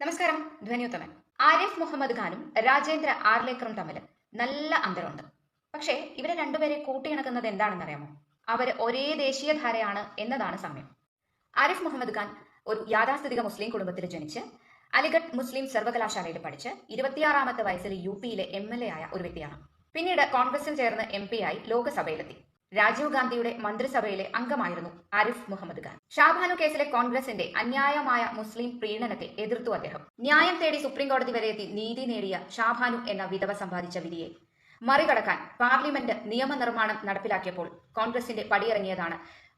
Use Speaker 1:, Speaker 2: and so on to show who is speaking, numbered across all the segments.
Speaker 1: നമസ്കാരം ധ്വനിയുത്തമൻ. ആരിഫ് മുഹമ്മദ് ഖാനും രാജേന്ദ്ര ആർലേക്കറും തമ്മിൽ നല്ല അന്തരമുണ്ട്. പക്ഷേ ഇവരെ രണ്ടുപേരെ കൂട്ടിയിണക്കുന്നത് എന്താണെന്നറിയാമോ? അവർ ഒരേ ദേശീയധാരയാണ് എന്നതാണ് സമയം. ആരിഫ് മുഹമ്മദ് ഖാൻ ഒരു യാഥാസ്ഥിതിക മുസ്ലിം കുടുംബത്തിൽ ജനിച്ച് അലിഗഡ് മുസ്ലിം സർവകലാശാലയിൽ പഠിച്ച് ഇരുപത്തിയാറാമത്തെ വയസ്സിൽ യു പിയിലെ എം എൽ എ ആയ ഒരു വ്യക്തിയാണ്. പിന്നീട് കോൺഗ്രസിൽ ചേർന്ന് എം പി ആയി ലോക്സഭയിലെത്തി. രാജീവ് ഗാന്ധിയുടെ മന്ത്രിസഭയിലെ അംഗമായിരുന്നു ആരിഫ് മുഹമ്മദ് ഖാൻ. ഷാബാനു കേസിലെ കോൺഗ്രസിന്റെ അന്യായമായ മുസ്ലിം പ്രീണനത്തെ എതിർത്തു അദ്ദേഹം. ന്യായം തേടി സുപ്രീം കോടതി വരെ എത്തി നീതി നേടിയ ഷാബാനു എന്ന വിധവ സമ്പാദിച്ച വിധിയെ മറികടക്കാൻ പാർലമെന്റ് നിയമനിർമ്മാണം നടപ്പിലാക്കിയപ്പോൾ കോൺഗ്രസിന്റെ പടിയിറങ്ങിയതാണ്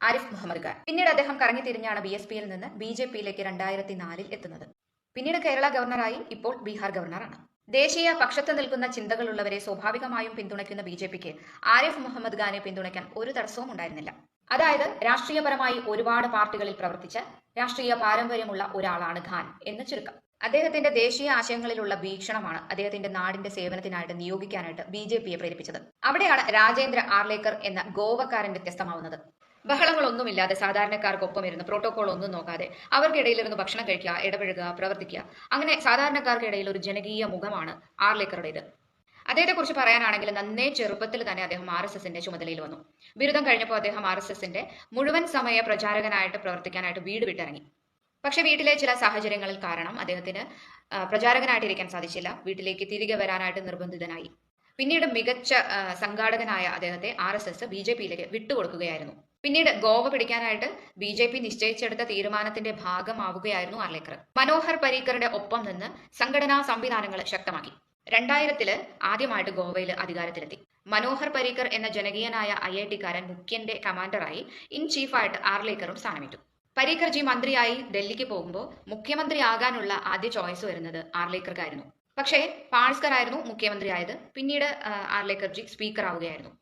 Speaker 1: ആരിഫ് മുഹമ്മദ് ഖാൻ. പിന്നീട് അദ്ദേഹം കറങ്ങിത്തിരിഞ്ഞാണ് ബി എസ് പിയിൽ നിന്ന് ബി ജെ പിയിലേക്ക് രണ്ടായിരത്തി നാലിൽ എത്തുന്നത്. പിന്നീട് കേരള ഗവർണറായി ഇപ്പോൾ ബീഹാർ ഗവർണറാണ്. ദേശീയ പക്ഷത്ത് നിൽക്കുന്ന ചിന്തകളുള്ളവരെ സ്വാഭാവികമായും പിന്തുണയ്ക്കുന്ന ബി ജെ പിക്ക് ആരിഫ് മുഹമ്മദ് ഖാനെ പിന്തുണയ്ക്കാൻ ഒരു തടസ്സവും ഉണ്ടായിരുന്നില്ല. അതായത് രാഷ്ട്രീയപരമായി ഒരുപാട് പാർട്ടികളിൽ പ്രവർത്തിച്ച രാഷ്ട്രീയ പാരമ്പര്യമുള്ള ഒരാളാണ് ഖാൻ എന്ന് ചുരുക്കം. അദ്ദേഹത്തിന്റെ ദേശീയ ആശയങ്ങളിലുള്ള വീക്ഷണമാണ് അദ്ദേഹത്തിന്റെ നാടിന്റെ സേവനത്തിനായിട്ട് നിയോഗിക്കാനായിട്ട് ബി ജെ പിയെ പ്രേരിപ്പിച്ചത്. അവിടെയാണ് രാജേന്ദ്ര ആർലേക്കർ എന്ന ഗോവക്കാരൻ വ്യത്യസ്തമാവുന്നത്. ബഹളങ്ങളൊന്നുമില്ലാതെ സാധാരണക്കാർക്കൊപ്പം ഇരുന്ന് പ്രോട്ടോകോൾ ഒന്നും നോക്കാതെ അവർക്കിടയിലിരുന്ന് ഭക്ഷണം കഴിക്കുക ഇടപഴകുക പ്രവർത്തിക്കുക. അങ്ങനെ സാധാരണക്കാർക്കിടയിൽ ഒരു ജനകീയ മുഖമാണ് ആർലേക്കറുടേത്. അദ്ദേഹത്തെക്കുറിച്ച് പറയാനാണെങ്കിൽ നന്നേ ചെറുപ്പത്തിൽ തന്നെ അദ്ദേഹം ആർ എസ് എസിന്റെ ചുമതലയിൽ വന്നു. ബിരുദം കഴിഞ്ഞപ്പോൾ അദ്ദേഹം ആർ എസ് എസിന്റെ മുഴുവൻ സമയ പ്രചാരകനായിട്ട് പ്രവർത്തിക്കാനായിട്ട് വീട് വിട്ടിറങ്ങി. പക്ഷെ വീട്ടിലെ ചില സാഹചര്യങ്ങളിൽ കാരണം അദ്ദേഹത്തിന് പ്രചാരകനായിട്ടിരിക്കാൻ സാധിച്ചില്ല. വീട്ടിലേക്ക് തിരികെ വരാനായിട്ട് നിർബന്ധിതനായി. പിന്നീട് മികച്ച സംഘാടകനായ അദ്ദേഹത്തെ R S S B J പിയിലേക്ക് വിട്ടുകൊടുക്കുകയായിരുന്നു. പിന്നീട് ഗോവ പിടിക്കാനായിട്ട് ബി ജെ പി നിശ്ചയിച്ചെടുത്ത തീരുമാനത്തിന്റെ ഭാഗമാവുകയായിരുന്നു ആർലേക്കർ. മനോഹർ പരീക്കറുടെ ഒപ്പം നിന്ന് സംഘടനാ സംവിധാനങ്ങൾ ശക്തമാക്കി. രണ്ടായിരത്തിൽ ആദ്യമായിട്ട് ഗോവയിൽ അധികാരത്തിലെത്തി. മനോഹർ പരീക്കർ എന്ന ജനകീയനായ ഐ ഐ ടിക്കാരൻ മുഖ്യന്റെ കമാൻഡറായി ഇൻ ചീഫായിട്ട് ആർലേക്കറും സ്ഥാനമേറ്റു. പരീക്കർജി മന്ത്രിയായി ഡൽഹിക്ക് പോകുമ്പോൾ മുഖ്യമന്ത്രി ആകാനുള്ള ആദ്യ ചോയ്സ് വരുന്നത് ആർലേക്കർക്കായിരുന്നു. പക്ഷേ പാഴ്സ്കർ ആയിരുന്നു മുഖ്യമന്ത്രിയായത്. പിന്നീട് ആർലേക്കർജി സ്പീക്കർ ആവുകയായിരുന്നു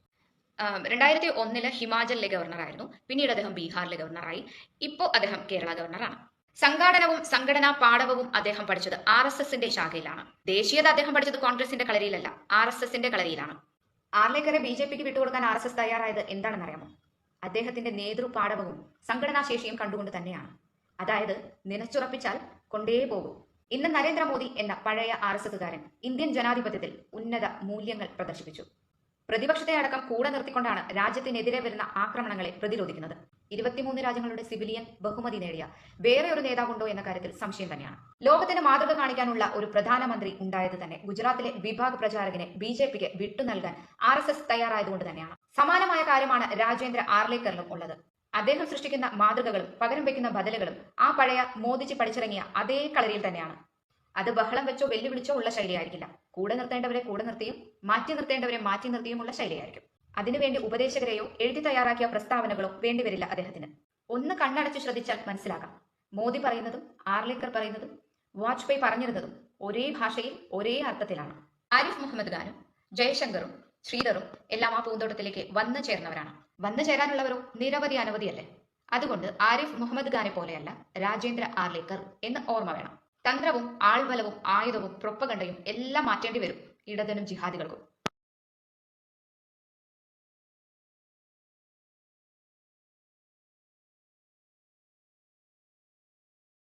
Speaker 1: രണ്ടായിരത്തി ഒന്നിൽ ഹിമാചലിലെ ഗവർണറായിരുന്നു. പിന്നീട് അദ്ദേഹം ബീഹാറിലെ ഗവർണറായി. ഇപ്പോൾ അദ്ദേഹം കേരള ഗവർണറാണ്. സംഘാടനവും സംഘടനാ പാഠവും അദ്ദേഹം പഠിച്ചത് ആർ എസ് എസിന്റെ ശാഖയിലാണ്. ദേശീയത അദ്ദേഹം പഠിച്ചത് കോൺഗ്രസിന്റെ കളരിയിലല്ല ആർ എസ് എസിന്റെ കളരിയിലാണ്. ആർലേക്കറെ ബി ജെ പിക്ക് വിട്ടുകൊടുക്കാൻ ആർ എസ് എസ് തയ്യാറായത് എന്താണെന്നറിയാമോ? അദ്ദേഹത്തിന്റെ നേതൃപാഠവും സംഘടനാശേഷിയും കണ്ടുകൊണ്ട് തന്നെയാണ്. അതായത് നിലച്ചുറപ്പിച്ചാൽ കൊണ്ടേ പോകും ഇന്ന് നരേന്ദ്രമോദി എന്ന പഴയ ആർ എസ് എസുകാരൻ ഇന്ത്യൻ ജനാധിപത്യത്തിൽ ഉന്നത മൂല്യങ്ങൾ പ്രദർശിപ്പിച്ചു. പ്രതിപക്ഷത്തെ അടക്കം കൂടെ നിർത്തിക്കൊണ്ടാണ് രാജ്യത്തിനെതിരെ വരുന്ന ആക്രമണങ്ങളെ പ്രതിരോധിക്കുന്നത്. ഇരുപത്തിമൂന്ന് രാജ്യങ്ങളുടെ സിവിലിയൻ ബഹുമതി നേടിയ വേറെ ഒരു നേതാവുണ്ടോ എന്ന കാര്യത്തിൽ സംശയം തന്നെയാണ്. ലോകത്തിന് മാതൃക കാണിക്കാനുള്ള ഒരു പ്രധാനമന്ത്രി ഉണ്ടായത് തന്നെ ഗുജറാത്തിലെ വിഭാഗ പ്രചാരകനെ ബി ജെ പിക്ക് വിട്ടു നൽകാൻ ആർ എസ് എസ് തയ്യാറായതുകൊണ്ട് തന്നെയാണ്. സമാനമായ കാര്യമാണ് രാജേന്ദ്ര ആർലേക്കറിലും ഉള്ളത്. അദ്ദേഹം സൃഷ്ടിക്കുന്ന മാതൃകകളും പകരം വയ്ക്കുന്ന ബദലുകളും ആ പഴയ മോദിച്ച് പഠിച്ചിറങ്ങിയ അതേ കളരിയിൽ തന്നെയാണ്. അത് ബഹളം വെച്ചോ വെല്ലുവിളിച്ചോ ഉള്ള ശൈലിയായിരിക്കില്ല. കൂടെ നിർത്തേണ്ടവരെ കൂടെ നിർത്തിയും മാറ്റി നിർത്തേണ്ടവരെ മാറ്റി നിർത്തിയുമുള്ള ശൈലിയായിരിക്കും. അതിനുവേണ്ടി ഉപദേശകരെയോ എഴുതി തയ്യാറാക്കിയ പ്രസ്താവനകളോ വേണ്ടിവരില്ല അദ്ദേഹത്തിന്. ഒന്ന് കണ്ണടച്ച് ശ്രദ്ധിച്ചാൽ മനസ്സിലാക്കാം. മോദി പറയുന്നതും ആർലിക്കർ പറയുന്നതും വാജ്പേയി പറഞ്ഞിരുന്നതും ഒരേ ഭാഷയിൽ ഒരേ അർത്ഥത്തിലാണ്. ആരിഫ് മുഹമ്മദ് ഖാനും ജയശങ്കറും ശ്രീധറും എല്ലാം ആ പൂന്തോട്ടത്തിലേക്ക് വന്നു ചേർന്നവരാണ്. വന്നു ചേരാനുള്ളവരോ? നിരവധി അനവധിയല്ലേ? അതുകൊണ്ട് ആരിഫ് മുഹമ്മദ് ഖാനെ പോലെയല്ല രാജേന്ദ്ര ആർലേക്കർ എന്ന് ഓർമ്മ വേണം. തന്ത്രവും ആൾബലവും ആയുധവും പ്രൊപ്പകണ്ടയും എല്ലാം മാറ്റേണ്ടി വരും ഇടതനും ജിഹാദികൾക്കും.